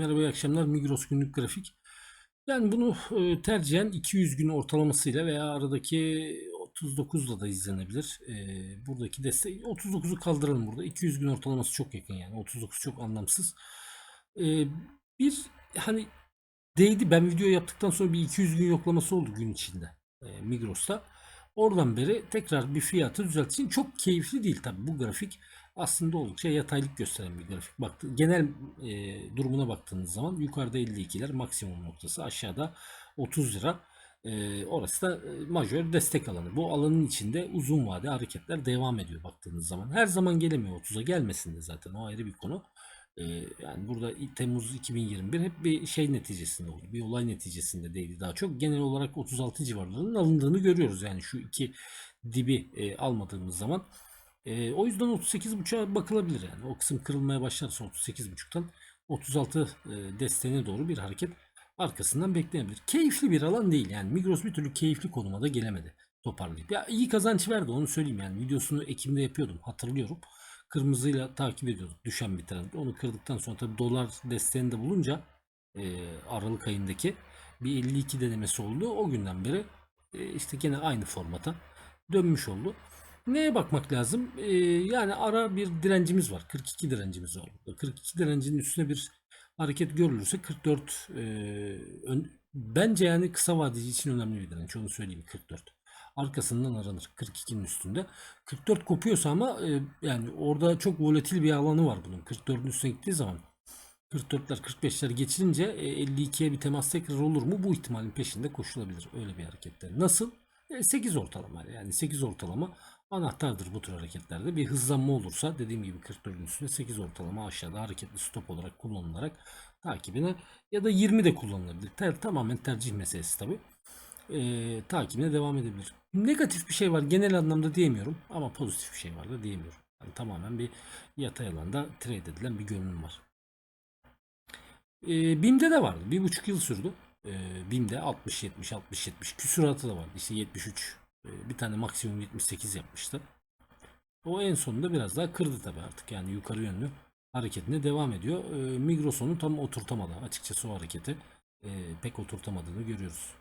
Merhaba iyi akşamlar. Migros günlük grafik. Yani bunu e, tercihen 200 gün ortalamasıyla veya aradaki 39'la da izlenebilir. E, buradaki destek 39'u kaldıralım burada. 200 gün ortalaması çok yakın yani. 39 çok anlamsız. E, bir hani değdi. Ben video yaptıktan sonra bir 200 gün yoklaması oldu gün içinde e, Migros'ta. Oradan beri tekrar bir fiyatı düzeltsin. Çok keyifli değil tabii bu grafik. Aslında oldukça yataylık gösteren bir grafik. Baktı, genel e, durumuna baktığınız zaman yukarıda 52'ler maksimum noktası aşağıda 30 lira. E, orası da e, majör destek alanı. Bu alanın içinde uzun vade hareketler devam ediyor baktığınız zaman. Her zaman gelemiyor 30'a gelmesin de zaten o ayrı bir konu. E, yani burada Temmuz 2021 hep bir şey neticesinde oldu. Bir olay neticesinde değildi daha çok. Genel olarak 36 civarlarının alındığını görüyoruz. Yani şu iki dibi e, almadığımız zaman. E, o yüzden 38.5'a bakılabilir yani. O kısım kırılmaya başlarsa 38.5'tan 36 e, desteğine doğru bir hareket arkasından beklenebilir. Keyifli bir alan değil yani. Migros bir türlü keyifli konuma da gelemedi toparlayıp. Ya iyi kazanç verdi onu söyleyeyim yani. Videosunu Ekim'de yapıyordum hatırlıyorum. Kırmızıyla takip ediyorduk düşen bir trend. Onu kırdıktan sonra tabii dolar desteğini de bulunca e, Aralık ayındaki bir 52 denemesi oldu. O günden beri e, işte gene aynı formata dönmüş oldu. Neye bakmak lazım? Ee, yani ara bir direncimiz var. 42 direncimiz var. burada. 42 direncinin üstüne bir hareket görülürse 44 e, ön- bence yani kısa vadeci için önemli bir direnç. Onu söyleyeyim 44. Arkasından aranır 42'nin üstünde. 44 kopuyorsa ama e, yani orada çok volatil bir alanı var bunun. 44'ün üstüne gittiği zaman 44'ler 45'ler geçilince e, 52'ye bir temas tekrar olur mu? Bu ihtimalin peşinde koşulabilir öyle bir harekette. Nasıl? E, 8 ortalama yani 8 ortalama anahtardır bu tür hareketlerde. Bir hızlanma olursa dediğim gibi 44'ün üstünde 8 ortalama aşağıda hareketli stop olarak kullanılarak takibine ya da 20 de kullanılabilir. Ter, tamamen tercih meselesi tabi. E, takibine devam edebilir. Negatif bir şey var genel anlamda diyemiyorum ama pozitif bir şey var da diyemiyorum. Yani tamamen bir yatay alanda trade edilen bir görünüm var. E, BİM'de de vardı. Bir buçuk yıl sürdü. E, BİM'de 60-70, 60-70 küsuratı da vardı. İşte 73, e, bir tane maksimum 78 yapmıştı. O en sonunda biraz daha kırdı tabii artık. Yani yukarı yönlü hareketine devam ediyor. E, Migros onu tam oturtamadı. Açıkçası o hareketi e, pek oturtamadığını görüyoruz.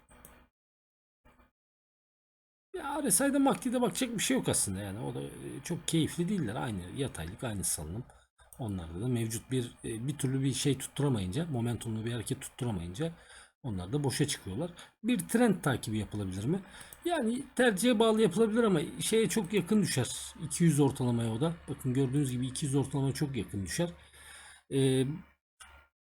Ya RSI'de MACD'de bakacak bir şey yok aslında yani. O da e, çok keyifli değiller. Aynı yataylık, aynı salınım. Onlarda da mevcut bir e, bir türlü bir şey tutturamayınca, momentumlu bir hareket tutturamayınca onlar da boşa çıkıyorlar. Bir trend takibi yapılabilir mi? Yani tercihe bağlı yapılabilir ama şeye çok yakın düşer. 200 ortalamaya o da. Bakın gördüğünüz gibi 200 ortalamaya çok yakın düşer. Ee,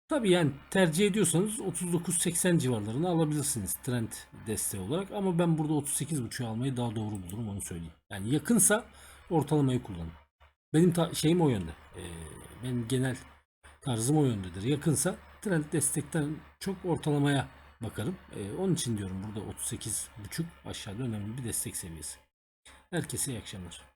tabii yani tercih ediyorsanız 39-80 civarlarını alabilirsiniz trend desteği olarak. Ama ben burada 38.5'u almayı daha doğru bulurum onu söyleyeyim. Yani yakınsa ortalamayı kullanın. Benim şeyim o yönde. Ee, benim genel tarzım o yöndedir. Yakınsa trend destekten çok ortalamaya bakarım. Ee, onun için diyorum burada 38.5 aşağıda önemli bir destek seviyesi. Herkese iyi akşamlar.